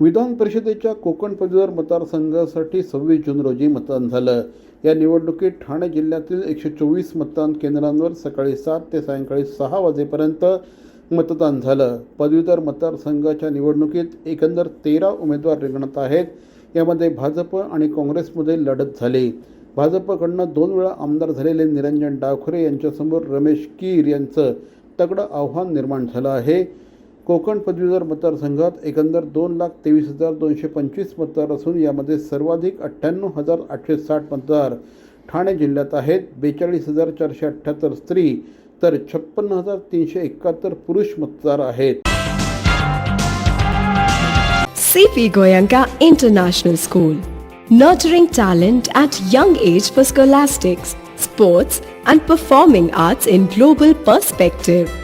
विधान परिषदेच्या कोकण पदवीधर मतदारसंघासाठी सव्वीस जून रोजी मतदान झालं. या निवडणुकीत ठाणे जिल्ह्यातील एकशे चोवीस मतदान केंद्रांवर सकाळी सात ते सायंकाळी सहा वाजेपर्यंत मतदान झालं. पदवीधर मतदारसंघाच्या निवडणुकीत एकंदर तेरा उमेदवार रिंगणात आहेत. यामध्ये भाजप आणि काँग्रेसमध्ये लढत झाली. भाजपकडनं दोन वेळा आमदार झालेले निरंजन डावखरे यांच्यासमोर रमेश कीर यांचं तगडं आव्हान निर्माण झालं आहे. कोकण पदवीधर मतदारसंघात एकंदर दोन लाख तेवीस हजार दोनशे पंचवीस मतदार असून यामध्ये सर्वाधिक अठ्ठ्याण्णव हजार आठशे साठ मतदार ठाणे जिल्ह्यात आहेत. बेचाळीस हजार चारशे अठ्ठ्याहत्तर स्त्री तर छप्पन्न हजार तीनशे एकाहत्तर पुरुष मतदार आहेत. C P Goenka international school nurturing talent at young age for scholastics sports and performing arts in global perspective